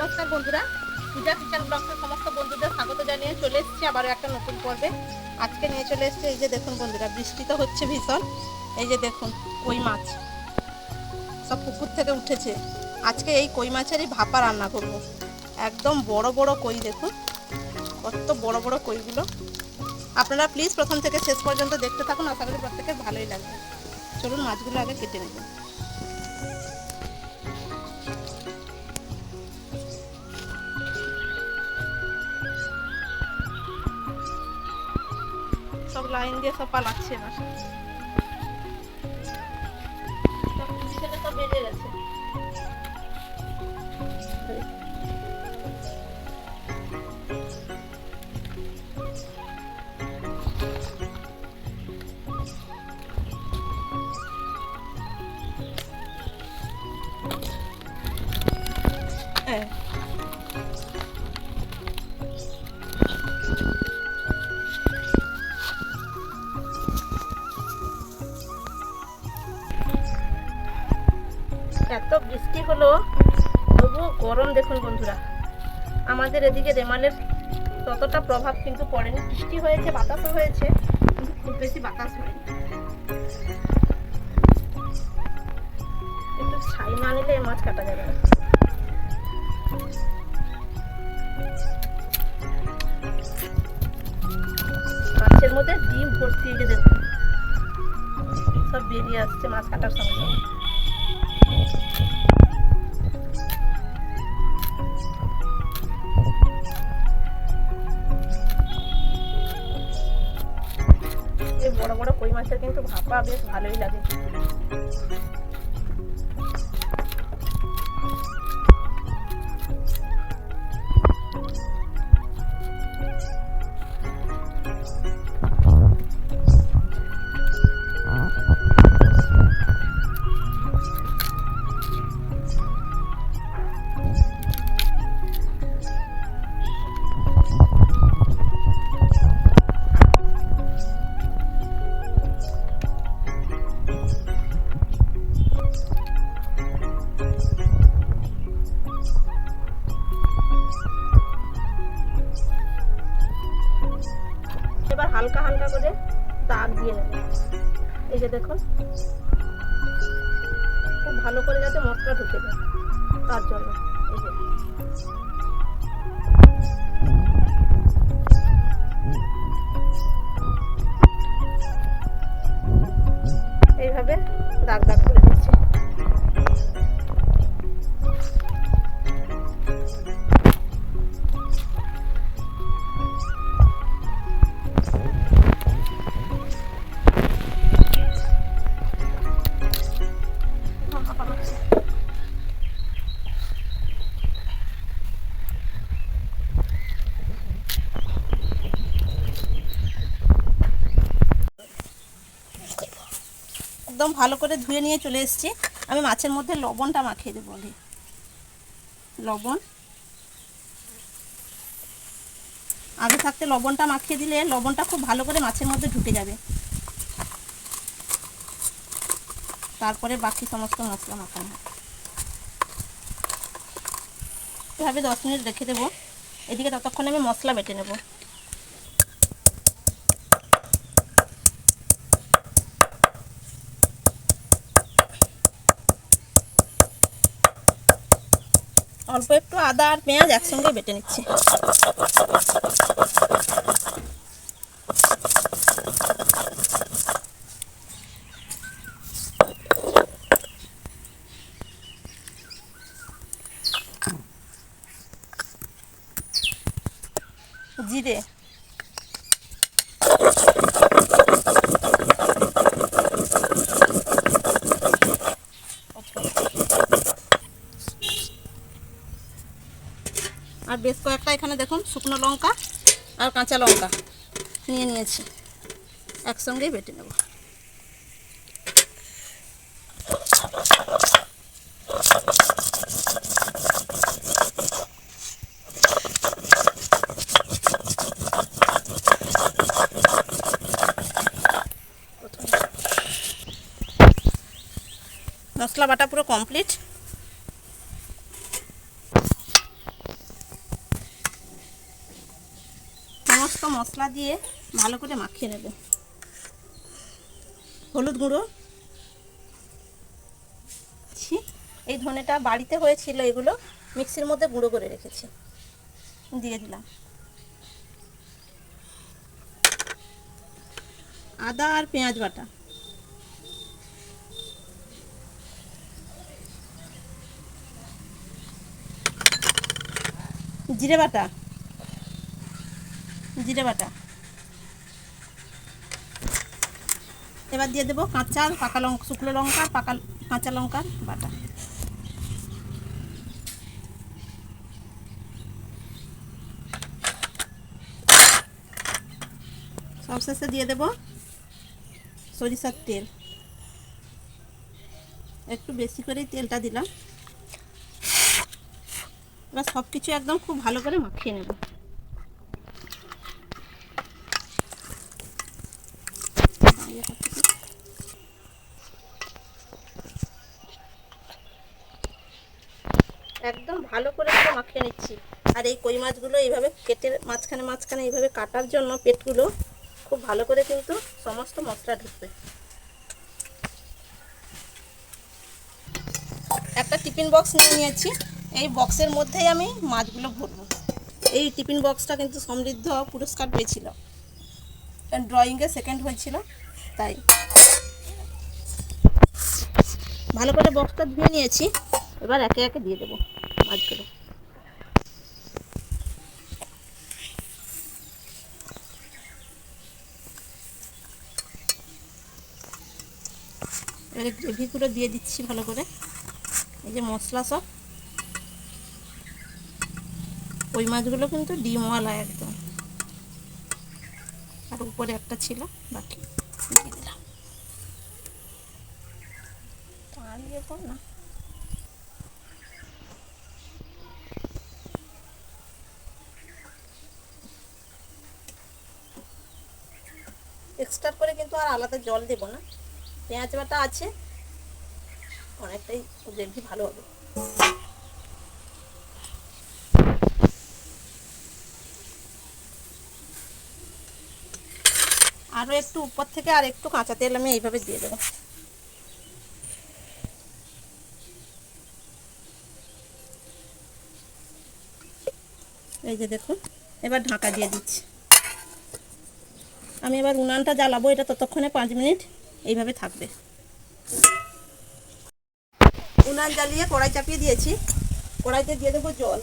নমস্কার বন্ধুরা। পূজা কিচেন ব্লগের সমস্ত বন্ধুদের স্বাগত জানিয়ে চলে এসেছি আবারও একটা নতুন পর্বে। আজকে নিয়ে চলে এসেছি এই যে দেখুন বন্ধুরা, বৃষ্টি তো হচ্ছে ভীষণ। এই যে দেখুন, কই মাছ। সব পুকুর থেকে উঠেছে। আজকে এই কই মাছেরই ভাপা রান্না করব। একদম বড় বড় কই দেখুন, কত বড় বড় কইগুলো। আপনারা প্লিজ প্রথম থেকে শেষ পর্যন্ত দেখতে থাকুন, আশা করি প্রত্যেকের ভালোই লাগবে। চলুন মাছগুলো আগে কেটে নেব। লাইন দিয়ে সব পালাচ্ছে এবার বৃষ্টি হলো, তবুও গরম দেখুন বন্ধুরা। আমাদের এদিকে রেমালের ততটা প্রভাব কিন্তু পড়েনি। বৃষ্টি হয়েছে, বাতাসও হয়েছে, কিন্তু খুব বেশি বাতাস হয়নি। একটু ছাই না নিলে মাছ কাটা যাবে মাছের মধ্যে ডিম ভর্তি এই যে দেখুন। সব বেরিয়ে আসছে মাছ কাটার সঙ্গে মাছের কিন্তু ভাপা বেশ ভালোই লাগে দেখুন খুব ভালো করে যাতে মশলা ঢুকে যায়। তার জন্য। এইভাবে দাগ দাগ করে একদম ভালো করে ধুয়ে নিয়ে চলে এসেছি। আমি মাছের মধ্যে লবণটা মাখিয়ে দেবো আগে। লবণ। আগে থাকতে লবণটা মাখিয়ে দিলে লবণটা খুব ভালো করে মাছের মধ্যে ঢুকে যাবে। তারপরে বাকি সমস্ত মশলা মাখানো। এভাবে দশ মিনিট রেখে দেবো। এদিকে ততক্ষণে আমি মশলা বেটে নেব। অল্প একটু আদা আর পেঁয়াজ একসঙ্গে বেটে নিচ্ছি। জিরে। বেশ কয়েকটা এখানে দেখুন, শুকনো লঙ্কা আর কাঁচা লঙ্কা নিয়ে নিয়েছি। একসঙ্গেই বেটে নেব। মশলা বাটা পুরো কমপ্লিট। মশলা দিয়ে ভালো করে মাখিয়ে নেব। হলুদ গুঁড়ো। এই ধনেটা বাড়িতে হয়েছিল এগুলো, মিক্সির মধ্যে গুঁড়ো করে রেখেছি। দিয়ে দিলাম। আদা আর পেঁয়াজ বাটা। জিরে বাটা। জিরে বাটা। এবার দিয়ে দেবো কাঁচা, পাকা লঙ্কা শুকনো লঙ্কা, পাকা, কাঁচা লঙ্কার বাটা। সবশেষে দিয়ে দেবো সরিষার তেল। একটু বেশি করেই তেলটা দিলাম। এবার সব কিছু একদম খুব ভালো করে মাখিয়ে নেব। একদম ভালো করে করে মাখিয়ে নিচ্ছি। আর এই কই মাছগুলো এইভাবে কেটে মাঝখানে মাঝখানে এইভাবে কাটার জন্য পেটগুলো খুব ভালো করে কিন্তু সমস্ত মশলা ঢুকবে। একটা টিফিন বক্স নিয়ে নিয়েছি। এই বক্সের মধ্যেই আমি মাছগুলো ভরবো। এই টিফিন বক্সটা কিন্তু সমৃদ্ধ পুরস্কার পেয়েছিল। ড্রয়িংয়ে সেকেন্ড হয়েছিল, তাই। ভালো করে বক্সটা ধুয়ে নিয়েছি। এবার একে একে দিয়ে দেবো মাছগুলো এবারে গ্রেভিগুলো দিয়ে দিচ্ছি ভালো করে। এই যে মশলা সব। ওই মাছগুলো কিন্তু ডিমওয়ালা একদম। আর উপরে একটা ছিল, বাকি দিয়ে দিলাম। ইয়ে না এক্সট্রা করে কিন্তু আর আলাদা জল দেবো না। পেঁয়াজ বাটা আছে। অনেকটাই গ্রেভি ভালো হবে। আরও একটু উপর থেকে আর একটু কাঁচা তেল আমি এইভাবে দিয়ে দেবো। এই যে দেখুন, এবার ঢাকা দিয়ে দিচ্ছি। আমি এবার উনানটা জ্বালাবো এটা ততক্ষণে পাঁচ মিনিট এইভাবে থাকবে। উনান জ্বালিয়ে কড়াই চাপিয়ে দিয়েছি। কড়াইতে দিয়ে দেবো জল।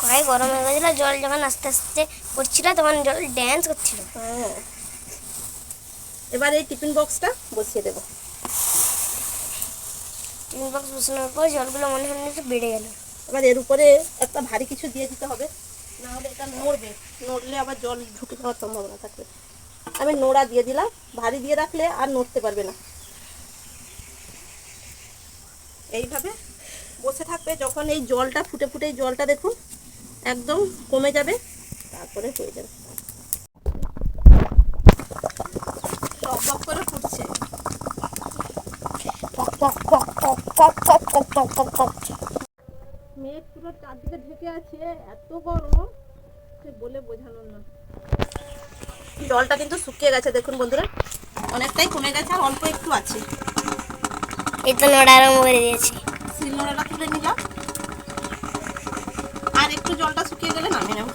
কড়াই গরম হয়ে গেছিল জল যখন আস্তে আস্তে পড়ছিল তখন জল ড্যান্স করছিল। হ্যাঁ। এবার এই টিফিন বক্সটা বসিয়ে দেবো। টিফিন বক্স বসানোর পর জলগুলো মনে হয় একটু বেড়ে গেল। এবার এর উপরে একটা ভারী কিছু দিয়ে দিতে হবে। না হলে এটা নড়বে। নড়লে আবার জল ঢুকে যাওয়ার সম্ভাবনা থাকবে। আমি নোড়া দিয়ে দিলাম। ভারী দিয়ে রাখলে আর নড়তে পারবে না। এইভাবে বসে থাকবে। যখন এই জলটা ফুটে ফুটে জলটা দেখুন, একদম কমে যাবে, তারপরে হয়ে যাবে। টক টক করে ফুটছে। মেঘ পুরো চারদিকে ঢেকে আছে এত গরম। সে বলে বোঝানোর না জলটা কিন্তু শুকিয়ে গেছে দেখুন বন্ধুরা। অনেকটাই কমে গেছে আর অল্প একটু আছে। এই তো নড়া আরম্ভ করে দিয়েছি। শিলনোড়াটা তুলে নিলাম। আর একটু জলটা শুকিয়ে গেলে নামিয়ে নেব।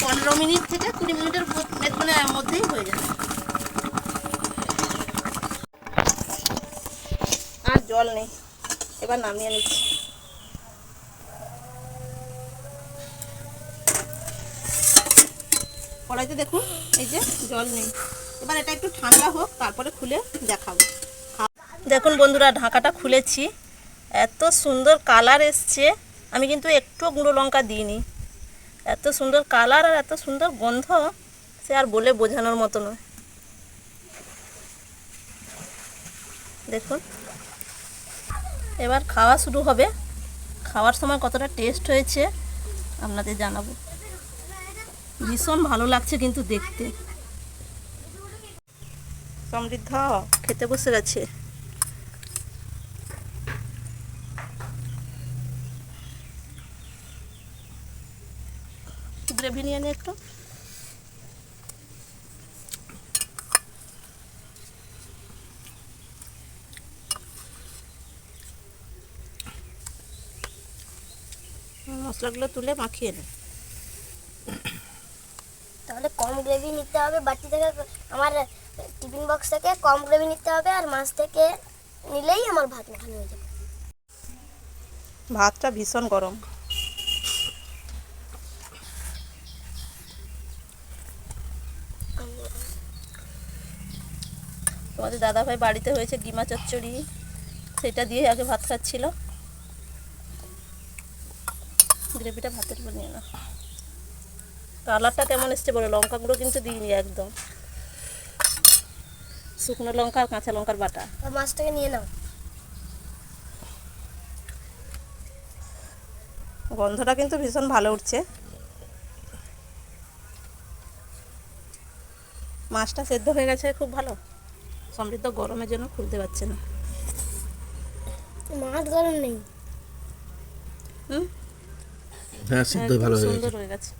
পনেরো মিনিট থেকে কুড়ি মিনিটের মধ্যে- মানে মধ্যেই হয়ে যাবে। আর জল নেই। এবার নামিয়ে নিচ্ছি। কড়াইতে দেখুন, এই যে জল নেই। এবার এটা একটু ঠান্ডা হোক, তারপরে খুলে দেখাবো। দেখুন বন্ধুরা, ঢাকাটা খুলেছি। এত সুন্দর কালার এসছে। আমি কিন্তু একটু গুঁড়ো লঙ্কা দিইনি। এত সুন্দর কালার আর এত সুন্দর গন্ধ, সে আর বলে বোঝানোর মতো নয়। দেখুন। এবার খাওয়া শুরু হবে। খাওয়ার সময় কতটা টেস্ট হয়েছে, আপনাদের জানাব। ভীষণ ভালো লাগছে কিন্তু দেখতে। সমৃদ্ধ খেতে বসে গেছে। গ্রেভি নিয়ে একটু। মশলাগুলো তুলে মাখিয়ে নে তাহলে কম গ্রেভি নিতে হবে বাটি থেকে আমার টিফিন বক্স থেকে কম গ্রেভি নিতে হবে আর মাছ থেকে নিলেই আমার ভাত মাখানো হয়ে যাবে। ভাতটা ভীষণ গরম। তোমাদের দাদাভাই বাড়িতে হয়েছে ডিমা চচ্চড়ি সেটা দিয়ে আগে ভাত খাচ্ছিল। গ্রেভিটা ভাতের উপর নিয়ে না কালারটা কেমন এসছে বলো? লঙ্কা গুঁড়ো কিন্তু দিইনি একদম। শুকনো লঙ্কা আর কাঁচা লঙ্কার বাটা। আর মাছটাকে নিয়ে নাও। গন্ধটা কিন্তু ভীষণ ভালো উঠছে। মাছটা সেদ্ধ হয়ে গেছে খুব ভালো। সমৃদ্ধ গরমের জন্য খুলতে পারছে না। মাছ গরম নেই। হুম? হ্যাঁ সিদ্ধ ভালো হয়ে সুন্দর গেছে। হয়ে গেছে।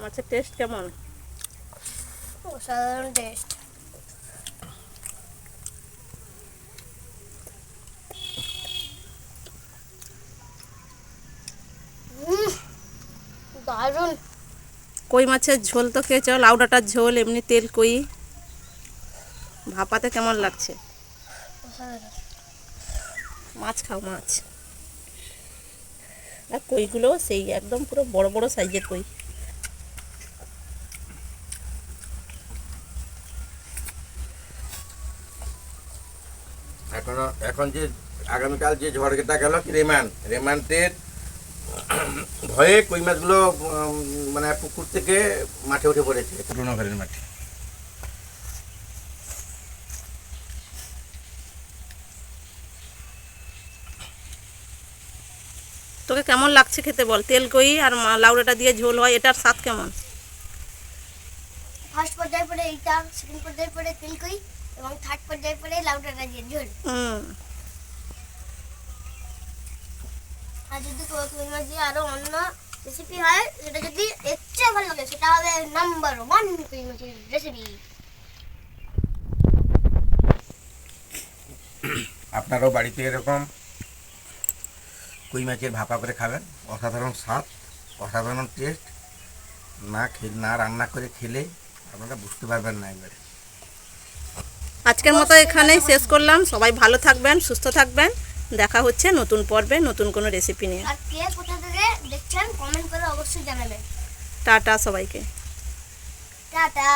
মাছের টেস্ট কেমন? অসাধারণ টেস্ট দারুণ। কই মাছের ঝোল তো খেয়েছ? লাউ ডাঁটার ঝোল এমনি তেল কই? ভাপাতে কেমন লাগছে? মাছ খাও মাছ। আর কইগুলো সেই একদম পুরো বড় বড় সাইজের কই। এখন এখন যে আগামীকাল যে ঝড়টা গেল কি রেমান রেমান্টের ভয়ে কই মাছগুলো মানে পুকুর থেকে মাঠে উঠে পড়েছে। পুরোনো ঘরের মাঠে তোকে কেমন লাগছে খেতে বল তেল কই আর মা- লাউ ডাঁটা দিয়ে ঝোল হয় এটার স্বাদ কেমন? ফার্স্ট পর্যায়ে পরে এইটা সেকেন্ড পর্যায়ে পরে তিলকুই এবং থার্ড পর্যায়ে পরে লাউডাটা দিয়ে ঝোল। আর যদি কই কই মাছ দিয়ে আরও অন্য রেসিপি হয় সেটা যদি চেয়ে ভালো লাগে সেটা হবে নাম্বার ওয়ান কই মাছের রেসিপি আপনারাও বাড়িতে এরকম কই মাছের ভাপা করে খাবেন। অসাধারণ স্বাদ অসাধারণ টেস্ট না খেলে না রান্না করে খেলে আপনারা বুঝতে পারবেন না একবারে। আজকের মতো এখানেই শেষ করলাম। সবাই ভালো থাকবেন সুস্থ থাকবেন। দেখা হচ্ছে নতুন পর্বে নতুন কোনো রেসিপি নিয়ে। আর কে কোথা থেকে দেখছেন কমেন্ট করে অবশ্যই জানাবেন। টাটা সবাইকে। টাটা।